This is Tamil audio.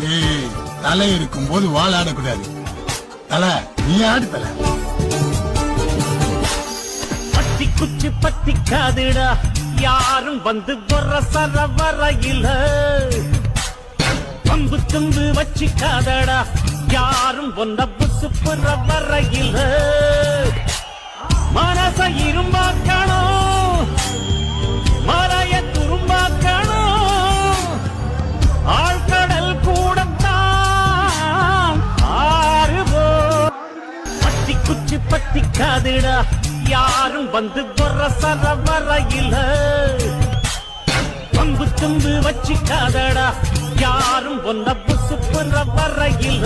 ஏய் தலை இருக்கும் போது வால் ஆடக்கூடாது. தலை நீ ஆடு தலை. பத்தி குச்சி பத்தி காதுடா யாரும் வந்து வர சர வரையில. பம்பு தும்பு வச்சுக்காதடா. யாரும் ஒன்ன புசு புற வரையில. குச்சி பத்தி காதுடா யாரும் வந்து வர சர வரையில. பம்பு தும்பு வச்சுக்காதடா. யாரும் ஒன்ன புசு புற வரையில.